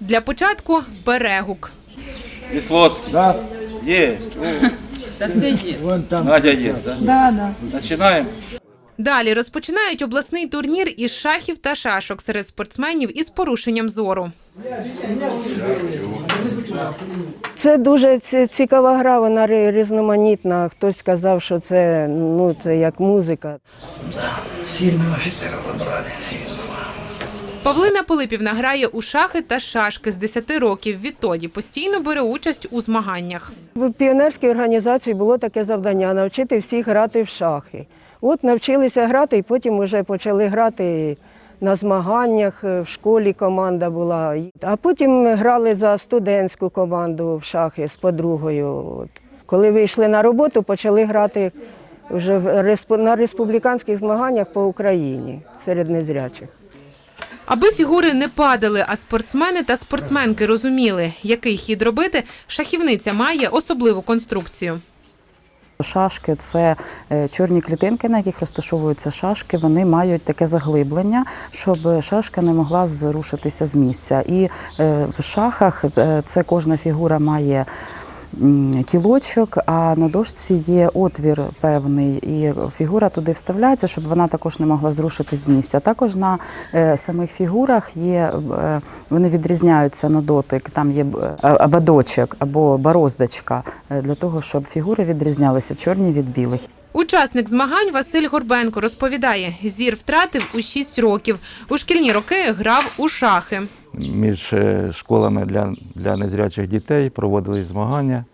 Для початку перегук. Веслоцкий. Да, Есть. Да все есть. вон там. Надя есть, да? Да, да. Начинаем. Далі розпочинають обласний турнір із шахів та шашок серед спортсменів із порушенням зору. Це дуже ці- цікава гра, вона рі- різноманітна. Хтось сказав, що це, ну, це як музика. Павлина Пилипівна грає у шахи та шашки з 10 років. Відтоді постійно бере участь у змаганнях. В піонерській організації було таке завдання навчити всіх грати в шахи. От навчилися грати, і потім вже почали грати на змаганнях. В школі команда була. А потім грали за студентську команду в шахи з подругою. От. Коли вийшли на роботу, почали грати вже на республіканських змаганнях по Україні серед незрячих. Аби фігури не падали, а спортсмени та спортсменки розуміли, який хід робити, шахівниця має особливу конструкцію. Шашки це е, чорні клітинки, на яких розташовуються шашки. Вони мають таке заглиблення, щоб шашка не могла зрушитися з місця. І е, в шахах е, це кожна фігура має. Кілочок, а на дошці є отвір певний, і фігура туди вставляється, щоб вона також не могла зрушитись з місця. Також на е, самих фігурах є, е, вони відрізняються на дотик. Там є е, ободочок або бороздочка е, для того, щоб фігури відрізнялися чорні від білих. Учасник змагань Василь Горбенко розповідає, зір втратив у 6 років. У шкільні роки грав у шахи. Між е, школами для, для незрячих дітей проводились змагання.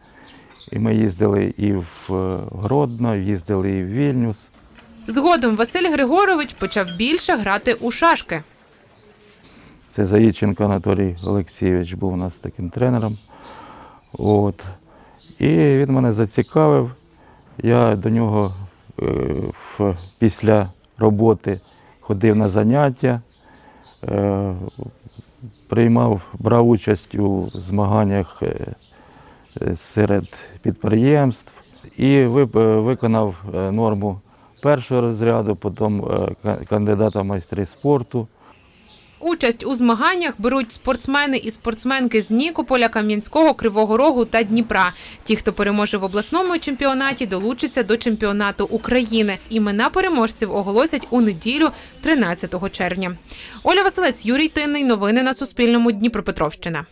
І ми їздили і в е, Гродно, їздили і в Вільнюс. Згодом Василь Григорович почав більше грати у шашки. Це Заїченко Анатолій Олексійович був у нас таким тренером. От. І він мене зацікавив. Я до нього е, в, після роботи ходив на заняття, приймав, брав участь у змаганнях е, е, серед підприємств і е, виконав норму першого розряду, потім кандидата в майстри спорту. Участь у змаганнях беруть спортсмени і спортсменки з Нікополя, Кам'янського, Кривого Рогу та Дніпра. Ті, хто переможе в обласному чемпіонаті, долучаться до чемпіонату України. Імена переможців оголосять у неділю, 13 червня. Оля Василець, Юрій Тинний. Новини на Суспільному. Дніпропетровщина.